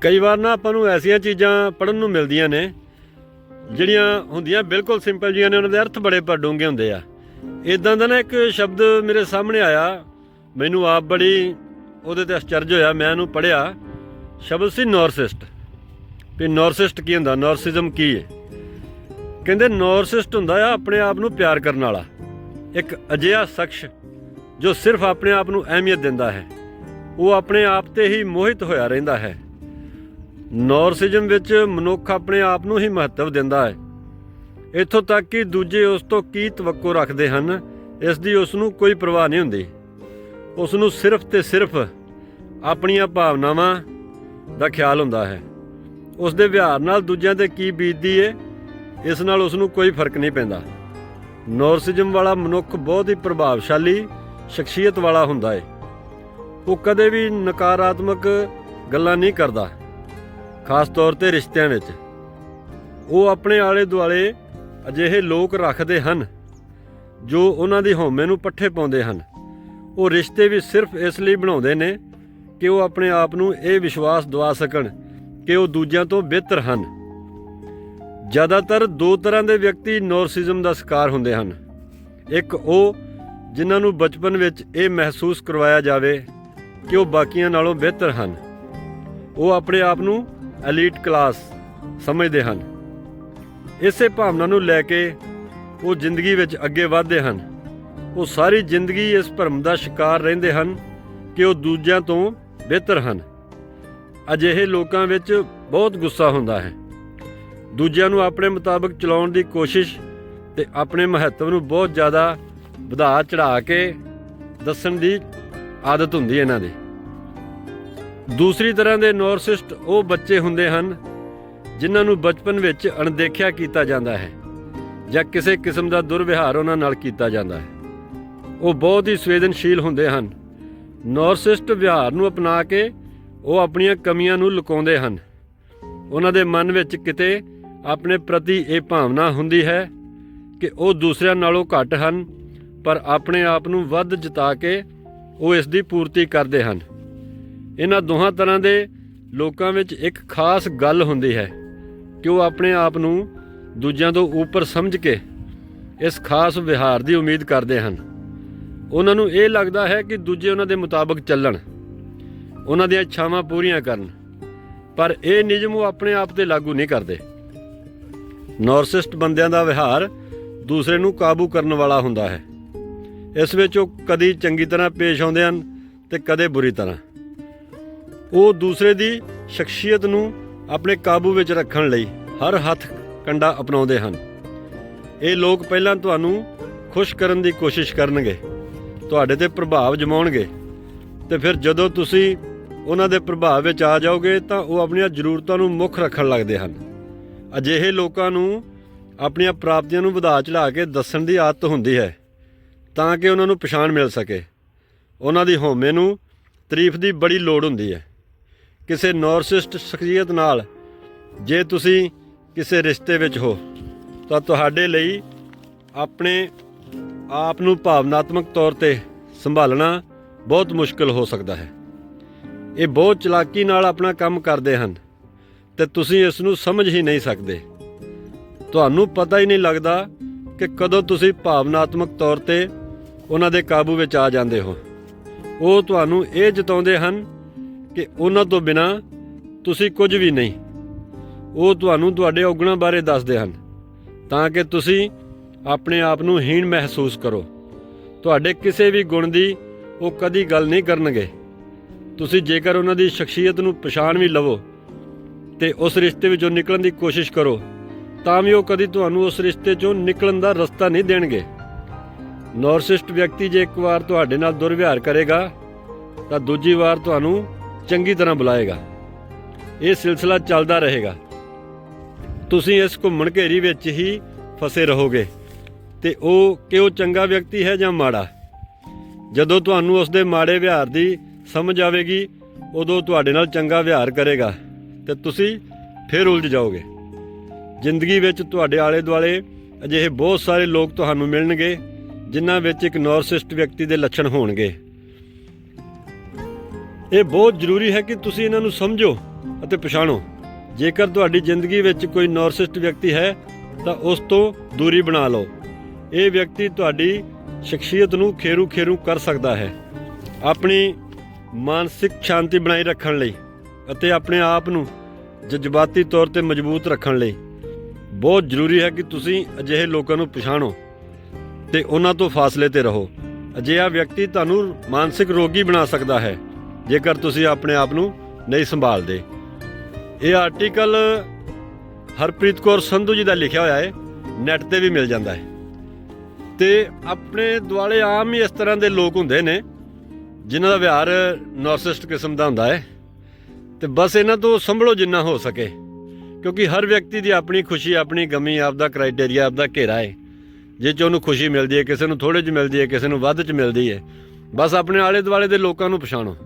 ਕਈ ਵਾਰ ਨਾ ਆਪਾਂ ਨੂੰ ਐਸੀਆਂ ਚੀਜ਼ਾਂ ਪੜਨ ਨੂੰ ਮਿਲਦੀਆਂ ਨੇ, ਜਿਹੜੀਆਂ ਹੁੰਦੀਆਂ ਬਿਲਕੁਲ ਸਿੰਪਲ ਜੀਆਂ ਨੇ, ਉਹਨਾਂ ਦੇ ਅਰਥ ਬੜੇ ਡੂੰਘੇ ਹੁੰਦੇ ਆ। ਇਦਾਂ ਦਾ ਨਾ ਇੱਕ ਸ਼ਬਦ ਮੇਰੇ ਸਾਹਮਣੇ ਆਇਆ, ਮੈਨੂੰ ਆਪ ਬੜੀ ਉਹਦੇ ਤੇ ਅਚਰਜ ਹੋਇਆ, ਮੈਂ ਉਹਨੂੰ ਪੜਿਆ ਸ਼ਬਦ ਸੀ ਨਾਰਸਿਸਟ। ਵੀ ਨਾਰਸਿਸਟ ਕੀ ਹੁੰਦਾ? ਨਾਰਸਿਜ਼ਮ ਕੀ ਹੈ ਕਹਿੰਦੇ ਨਾਰਸਿਸਟ ਹੁੰਦਾ ਆ ਆਪਣੇ ਆਪ ਨੂੰ ਪਿਆਰ ਕਰਨ ਵਾਲਾ। ਇੱਕ ਅਜਿਹਾ ਸ਼ਖਸ ਜੋ ਸਿਰਫ ਆਪਣੇ ਆਪ ਨੂੰ ਅਹਿਮੀਅਤ ਦਿੰਦਾ ਹੈ। ਉਹ ਆਪਣੇ ਆਪ ਤੇ ਹੀ ਮੋਹਿਤ ਹੋਇਆ ਰਹਿੰਦਾ ਹੈ। ਨਾਰਸਿਜ਼ਮ ਵਿੱਚ ਮਨੁੱਖ ਆਪਣੇ ਆਪ ਨੂੰ ਹੀ ਮਹੱਤਵ ਦਿੰਦਾ ਹੈ। ਇੱਥੋਂ ਤੱਕ ਕਿ ਦੂਜੇ ਉਸ ਤੋਂ ਕੀ ਤਵੱਕੋ ਰੱਖਦੇ ਹਨ, ਇਸ ਦੀ ਉਸ ਨੂੰ ਕੋਈ ਪਰਵਾਹ ਨਹੀਂ ਹੁੰਦੀ। ਉਸ ਨੂੰ ਸਿਰਫ ਤੇ ਸਿਰਫ ਆਪਣੀਆਂ ਭਾਵਨਾਵਾਂ ਦਾ ਖਿਆਲ ਹੁੰਦਾ ਹੈ। ਉਸ ਦੇ ਵਿਹਾਰ ਨਾਲ ਦੂਜਿਆਂ ਤੇ ਕੀ ਬੀਤਦੀ ਏ, ਇਸ ਨਾਲ ਉਸ ਨੂੰ ਕੋਈ ਫ਼ਰਕ ਨਹੀਂ ਪੈਂਦਾ। ਨਾਰਸਿਜ਼ਮ ਵਾਲਾ ਮਨੁੱਖ ਬਹੁਤ ਹੀ ਪ੍ਰਭਾਵਸ਼ਾਲੀ, ਸ਼ਖਸੀਅਤ ਵਾਲਾ ਹੁੰਦਾ ਏ। ਉਹ ਕਦੇ ਵੀ ਨਕਾਰਾਤਮਕ ਗੱਲਾਂ ਨਹੀਂ ਕਰਦਾ। ਖਾਸ ਤੌਰ ਤੇ ਰਿਸ਼ਤਿਆਂ ਵਿੱਚ। ਉਹ ਆਪਣੇ ਆਲੇ ਦੁਆਲੇ ਅਜਿਹੇ ਲੋਕ ਰੱਖਦੇ ਹਨ, ਜੋ ਉਹਨਾਂ ਦੀ ਹਉਮੈ ਨੂੰ ਪੱਠੇ ਪਾਉਂਦੇ ਹਨ। ਉਹ ਰਿਸ਼ਤੇ ਵੀ ਸਿਰਫ ਇਸ ਲਈ ਬਣਾਉਂਦੇ ਨੇ ਕਿ ਉਹ ਆਪਣੇ ਆਪ ਨੂੰ ਇਹ ਵਿਸ਼ਵਾਸ ਦਵਾ ਸਕਣ ਕਿ ਉਹ ਦੂਜਿਆਂ ਤੋਂ ਬਿਹਤਰ ਹਨ। ਜ਼ਿਆਦਾਤਰ ਦੋ ਤਰ੍ਹਾਂ ਦੇ ਵਿਅਕਤੀ ਨਾਰਸਿਜ਼ਮ ਦਾ ਸ਼ਿਕਾਰ ਹੁੰਦੇ ਹਨ। ਇੱਕ ਉਹ ਜਿਨ੍ਹਾਂ ਨੂੰ ਬਚਪਨ ਵਿੱਚ ਇਹ ਮਹਿਸੂਸ ਕਰਵਾਇਆ ਜਾਵੇ ਕਿ ਉਹ ਬਾਕੀਆਂ ਨਾਲੋਂ ਬਿਹਤਰ ਹਨ। ਉਹ ਆਪਣੇ ਆਪ ਨੂੰ ਐਲੀਟ ਕਲਾਸ ਸਮਝਦੇ ਹਨ। ਇਸੇ ਭਾਵਨਾ ਨੂੰ ਲੈ ਕੇ ਉਹ ਜ਼ਿੰਦਗੀ ਵਿੱਚ ਅੱਗੇ ਵਧਦੇ ਹਨ। ਉਹ ਸਾਰੀ ਜ਼ਿੰਦਗੀ ਇਸ ਭਰਮ ਦਾ ਸ਼ਿਕਾਰ ਰਹਿੰਦੇ ਹਨ ਕਿ ਉਹ ਦੂਜਿਆਂ ਤੋਂ ਬਿਹਤਰ ਹਨ। ਅਜਿਹੇ ਲੋਕਾਂ ਵਿੱਚ ਬਹੁਤ ਗੁੱਸਾ ਹੁੰਦਾ ਹੈ। ਦੂਜਿਆਂ ਨੂੰ ਆਪਣੇ ਮੁਤਾਬਕ ਚਲਾਉਣ ਦੀ ਕੋਸ਼ਿਸ਼ ਤੇ ਆਪਣੇ ਮਹੱਤਵ ਨੂੰ ਬਹੁਤ ਜ਼ਿਆਦਾ ਵਧਾ ਚੜਾ ਕੇ ਦੱਸਣ ਦੀ ਆਦਤ ਹੁੰਦੀ ਹੈ ਇਹਨਾਂ ਦੀ। ਦੂਸਰੀ ਤਰ੍ਹਾਂ ਦੇ ਨਾਰਸਿਸਟ ਉਹ ਬੱਚੇ ਹੁੰਦੇ ਹਨ, ਜਿਨ੍ਹਾਂ ਨੂੰ ਬਚਪਨ ਵਿੱਚ ਅਣਦੇਖਿਆ ਕੀਤਾ ਜਾਂਦਾ ਹੈ ਜਾਂ ਕਿਸੇ ਕਿਸਮ ਦਾ ਦੁਰਵਿਹਾਰ ਉਹਨਾਂ ਨਾਲ ਕੀਤਾ ਜਾਂਦਾ ਹੈ। ਉਹ ਬਹੁਤ ਹੀ ਸੰਵੇਦਨਸ਼ੀਲ ਹੁੰਦੇ ਹਨ। ਨਾਰਸਿਸਟ ਵਿਹਾਰ ਨੂੰ ਅਪਣਾ ਕੇ ਉਹ ਆਪਣੀਆਂ ਕਮੀਆਂ ਨੂੰ ਲੁਕਾਉਂਦੇ ਹਨ। ਉਹਨਾਂ ਦੇ ਮਨ ਵਿੱਚ ਕਿਤੇ ਆਪਣੇ ਪ੍ਰਤੀ ਇਹ ਭਾਵਨਾ ਹੁੰਦੀ ਹੈ ਕਿ ਉਹ ਦੂਸਰਿਆਂ ਨਾਲੋਂ ਘੱਟ ਹਨ, ਪਰ ਆਪਣੇ ਆਪ ਨੂੰ ਵੱਧ ਜਿਤਾ ਕੇ ਉਹ ਇਸ ਦੀ ਪੂਰਤੀ ਕਰਦੇ ਹਨ। ਇਹਨਾਂ ਦੋਹਾਂ ਤਰ੍ਹਾਂ ਦੇ ਲੋਕਾਂ ਵਿੱਚ ਇੱਕ ਖਾਸ ਗੱਲ ਹੁੰਦੀ ਹੈ ਕਿ ਉਹ ਆਪਣੇ ਆਪ ਨੂੰ ਦੂਜਿਆਂ ਤੋਂ ਉੱਪਰ ਸਮਝ ਕੇ ਇਸ ਖਾਸ ਵਿਹਾਰ ਦੀ ਉਮੀਦ ਕਰਦੇ ਹਨ। ਉਹਨਾਂ ਨੂੰ ਇਹ ਲੱਗਦਾ ਹੈ ਕਿ ਦੂਜੇ ਉਹਨਾਂ ਦੇ ਮੁਤਾਬਕ ਚੱਲਣ, ਉਹਨਾਂ ਦੀਆਂ ਇੱਛਾਵਾਂ ਪੂਰੀਆਂ ਕਰਨ, ਪਰ ਇਹ ਨਿਯਮ ਉਹ ਆਪਣੇ ਆਪ ਤੇ ਲਾਗੂ ਨਹੀਂ ਕਰਦੇ। ਨਾਰਸਿਸਟ ਬੰਦਿਆਂ ਦਾ ਵਿਹਾਰ ਦੂਸਰੇ ਨੂੰ ਕਾਬੂ ਕਰਨ ਵਾਲਾ ਹੁੰਦਾ ਹੈ। ਇਸ ਵਿੱਚ ਉਹ ਕਦੀ ਚੰਗੀ ਤਰ੍ਹਾਂ ਪੇਸ਼ ਆਉਂਦੇ ਹਨ ਤੇ ਕਦੇ ਬੁਰੀ ਤਰ੍ਹਾਂ। ਉਹ ਦੂਸਰੇ ਦੀ ਸ਼ਖਸੀਅਤ ਨੂੰ ਆਪਣੇ ਕਾਬੂ ਵਿੱਚ ਰੱਖਣ ਲਈ ਹਰ ਹੱਥ ਕੰਡਾ ਅਪਣਾਉਂਦੇ ਹਨ। ਇਹ ਲੋਕ ਪਹਿਲਾਂ ਤੁਹਾਨੂੰ ਖੁਸ਼ ਕਰਨ ਦੀ ਕੋਸ਼ਿਸ਼ ਕਰਨਗੇ, ਤੁਹਾਡੇ ਤੇ ਪ੍ਰਭਾਵ ਜਮਾਉਣਗੇ ਤੇ ਫਿਰ ਜਦੋਂ ਤੁਸੀਂ ਉਹਨਾਂ ਦੇ ਪ੍ਰਭਾਵ ਵਿੱਚ ਆ ਜਾਓਗੇ ਤਾਂ ਉਹ ਆਪਣੀਆਂ ਜ਼ਰੂਰਤਾਂ ਨੂੰ ਮੁੱਖ ਰੱਖਣ ਲੱਗਦੇ ਹਨ। ਅਜਿਹੇ ਲੋਕਾਂ ਨੂੰ ਆਪਣੀਆਂ ਪ੍ਰਾਪਤੀਆਂ ਨੂੰ ਵਧਾ ਚੜਾ ਕੇ ਦੱਸਣ ਦੀ ਆਦਤ ਹੁੰਦੀ ਹੈ ਤਾਂ ਕਿ ਉਹਨਾਂ ਨੂੰ ਪਛਾਣ ਮਿਲ ਸਕੇ। ਉਹਨਾਂ ਦੀ ਹਉਮੈ ਨੂੰ ਤਾਰੀਫ ਦੀ ਬੜੀ ਲੋੜ ਹੁੰਦੀ ਹੈ। ਕਿਸੇ ਨਾਰਸਿਸਟ ਸ਼ਖਸੀਅਤ ਨਾਲ ਜੇ ਤੁਸੀਂ ਕਿਸੇ ਰਿਸ਼ਤੇ ਵਿੱਚ ਹੋ, ਤਾਂ ਤੁਹਾਡੇ ਲਈ ਆਪਣੇ ਆਪ ਨੂੰ ਭਾਵਨਾਤਮਕ ਤੌਰ ਤੇ ਸੰਭਾਲਣਾ ਬਹੁਤ ਮੁਸ਼ਕਲ ਹੋ ਸਕਦਾ ਹੈ। ਇਹ ਬਹੁਤ ਚਲਾਕੀ ਨਾਲ ਆਪਣਾ ਕੰਮ ਕਰਦੇ ਹਨ ਤੇ ਤੁਸੀਂ ਇਸ ਨੂੰ ਸਮਝ ਹੀ ਨਹੀਂ ਸਕਦੇ। ਤੁਹਾਨੂੰ ਪਤਾ ਹੀ ਨਹੀਂ ਲੱਗਦਾ ਕਿ ਕਦੋਂ ਤੁਸੀਂ ਭਾਵਨਾਤਮਕ ਤੌਰ ਤੇ ਉਹਨਾਂ ਦੇ ਕਾਬੂ ਵਿੱਚ ਆ ਜਾਂਦੇ ਹੋ। ਉਹ ਤੁਹਾਨੂੰ ਇਹ ਜਤਾਉਂਦੇ ਹਨ ਕਿ ਉਹਨਾਂ ਤੋਂ ਬਿਨਾ ਤੁਸੀਂ ਕੁਝ ਵੀ ਨਹੀਂ। ਉਹ ਤੁਹਾਨੂੰ ਤੁਹਾਡੇ ਔਗਣਾਂ ਬਾਰੇ ਦੱਸਦੇ ਹਨ, ਤਾਂ ਕਿ ਤੁਸੀਂ ਆਪਣੇ ਆਪ ਨੂੰ ਹੀਣ ਮਹਿਸੂਸ ਕਰੋ। ਤੁਹਾਡੇ ਕਿਸੇ ਵੀ ਗੁਣ ਦੀ ਉਹ ਕਦੀ ਗੱਲ ਨਹੀਂ ਕਰਨਗੇ। ਤੁਸੀਂ ਜੇਕਰ ਉਹਨਾਂ ਦੀ ਸ਼ਖਸੀਅਤ ਨੂੰ ਪਛਾਣ ਵੀ ਲਵੋ ਤੇ ਉਸ ਰਿਸ਼ਤੇ ਵਿੱਚੋਂ ਨਿਕਲਣ ਦੀ ਕੋਸ਼ਿਸ਼ ਕਰੋ, ਤਾਂ ਵੀ ਉਹ ਕਦੀ ਤੁਹਾਨੂੰ ਉਸ ਰਿਸ਼ਤੇ ਚੋਂ ਨਿਕਲਣ ਦਾ ਰਸਤਾ ਨਹੀਂ ਦੇਣਗੇ। ਨਾਰਸਿਸਟ ਵਿਅਕਤੀ ਜੇ ਇੱਕ ਵਾਰ ਤੁਹਾਡੇ ਨਾਲ ਦੁਰਵਿਹਾਰ ਕਰੇਗਾ, ਤਾਂ ਦੂਜੀ ਵਾਰ ਤੁਹਾਨੂੰ ਚੰਗੀ ਤਰ੍ਹਾਂ ਬੁਲਾਏਗਾ। ਇਹ ਸਿਲਸਿਲਾ ਚੱਲਦਾ ਰਹੇਗਾ। ਤੁਸੀਂ ਇਸ ਘੁੰਮਣ ਘੇਰੀ ਵਿੱਚ ਹੀ ਫਸੇ ਰਹੋਗੇ ਤੇ ਉਹ ਕਿ ਉਹ ਚੰਗਾ ਵਿਅਕਤੀ ਹੈ ਜਾਂ ਮਾੜਾ? ਜਦੋਂ ਤੁਹਾਨੂੰ ਉਸ ਦੇ ਮਾੜੇ ਵਿਹਾਰ ਦੀ ਸਮਝ ਆਵੇਗੀ, ਉਦੋਂ ਤੁਹਾਡੇ ਨਾਲ ਚੰਗਾ ਵਿਹਾਰ ਕਰੇਗਾ ਤੇ ਤੁਸੀਂ ਫਿਰ ਉਲਝ ਜਾਓਗੇ। ਜ਼ਿੰਦਗੀ ਵਿੱਚ ਤੁਹਾਡੇ ਆਲੇ ਦੁਆਲੇ ਅਜਿਹੇ ਬਹੁਤ ਸਾਰੇ ਲੋਕ ਤੁਹਾਨੂੰ ਮਿਲਣਗੇ, ਜਿਨ੍ਹਾਂ ਵਿੱਚ ਇੱਕ ਨਾਰਸਿਸਟ ਵਿਅਕਤੀ ਦੇ ਲੱਛਣ ਹੋਣਗੇ। ਇਹ ਬਹੁਤ ਜ਼ਰੂਰੀ ਹੈ ਕਿ ਤੁਸੀਂ ਇਹਨਾਂ ਨੂੰ ਸਮਝੋ ਅਤੇ ਪਛਾਣੋ। ਜੇਕਰ ਤੁਹਾਡੀ ਜ਼ਿੰਦਗੀ ਵਿੱਚ ਕੋਈ ਨਾਰਸਿਸਟ ਵਿਅਕਤੀ ਹੈ, ਤਾਂ ਉਸ ਤੋਂ ਦੂਰੀ ਬਣਾ ਲਓ। ਇਹ ਵਿਅਕਤੀ ਤੁਹਾਡੀ ਸ਼ਖਸੀਅਤ ਨੂੰ ਖੇਰੂ ਖੇਰੂ ਕਰ ਸਕਦਾ ਹੈ। ਆਪਣੀ ਮਾਨਸਿਕ ਸ਼ਾਂਤੀ ਬਣਾਈ ਰੱਖਣ ਲਈ ਅਤੇ ਆਪਣੇ ਆਪ ਨੂੰ ਜਜ਼ਬਾਤੀ ਤੌਰ ਤੇ ਮਜ਼ਬੂਤ ਰੱਖਣ ਲਈ। ਬਹੁਤ ਜ਼ਰੂਰੀ ਹੈ ਕਿ ਤੁਸੀਂ ਅਜਿਹੇ ਲੋਕਾਂ ਨੂੰ ਪਛਾਣੋ ਤੇ ਉਹਨਾਂ ਤੋਂ ਫਾਸਲੇ ਤੇ ਰਹੋ। ਅਜਿਹਾ ਵਿਅਕਤੀ ਤੁਹਾਨੂੰ ਮਾਨਸਿਕ ਰੋਗੀ ਬਣਾ ਸਕਦਾ ਹੈ। ਜੇਕਰ ਤੁਸੀਂ ਆਪਣੇ ਆਪ ਨੂੰ ਨਹੀਂ ਸੰਭਾਲਦੇ। ਇਹ ਆਰਟੀਕਲ ਹਰਪ੍ਰੀਤ ਕੌਰ ਸੰਧੂ ਜੀ ਦਾ ਲਿਖਿਆ ਹੋਇਆ ਹੈ। ਨੈਟ ਤੇ ਵੀ ਮਿਲ ਜਾਂਦਾ ਹੈ। ਤੇ ਆਪਣੇ ਦੁਆਲੇ ਆਮ ਹੀ ਇਸ ਤਰ੍ਹਾਂ ਦੇ ਲੋਕ ਹੁੰਦੇ ਨੇ, ਜਿਨ੍ਹਾਂ ਦਾ ਵਿਹਾਰ ਨਾਰਸਿਸਟ ਕਿਸਮ ਦਾ ਹੁੰਦਾ ਹੈ। ਤੇ ਬਸ ਇਹਨਾਂ ਤੋਂ ਸੰਭਲੋ ਜਿੰਨਾ ਹੋ ਸਕੇ, ਕਿਉਂਕਿ ਹਰ ਵਿਅਕਤੀ ਦੀ ਆਪਣੀ ਖੁਸ਼ੀ, ਆਪਣੀ ਗਮੀ, ਆਪਦਾ ਕ੍ਰਾਈਟੇਰੀਆ ਆਪਦਾ ਘੇਰਾ ਹੈ। ਜੇ ਚ ਉਹਨੂੰ ਖੁਸ਼ੀ ਮਿਲਦੀ ਹੈ, ਕਿਸੇ ਨੂੰ ਥੋੜੇ ਚ ਮਿਲਦੀ ਹੈ, ਕਿਸੇ ਨੂੰ ਵੱਧ ਚ ਮਿਲਦੀ ਹੈ, ਬਸ ਆਪਣੇ ਆਲੇ ਦੁਆਲੇ ਦੇ ਲੋਕਾਂ ਨੂੰ ਪਛਾਣੋ।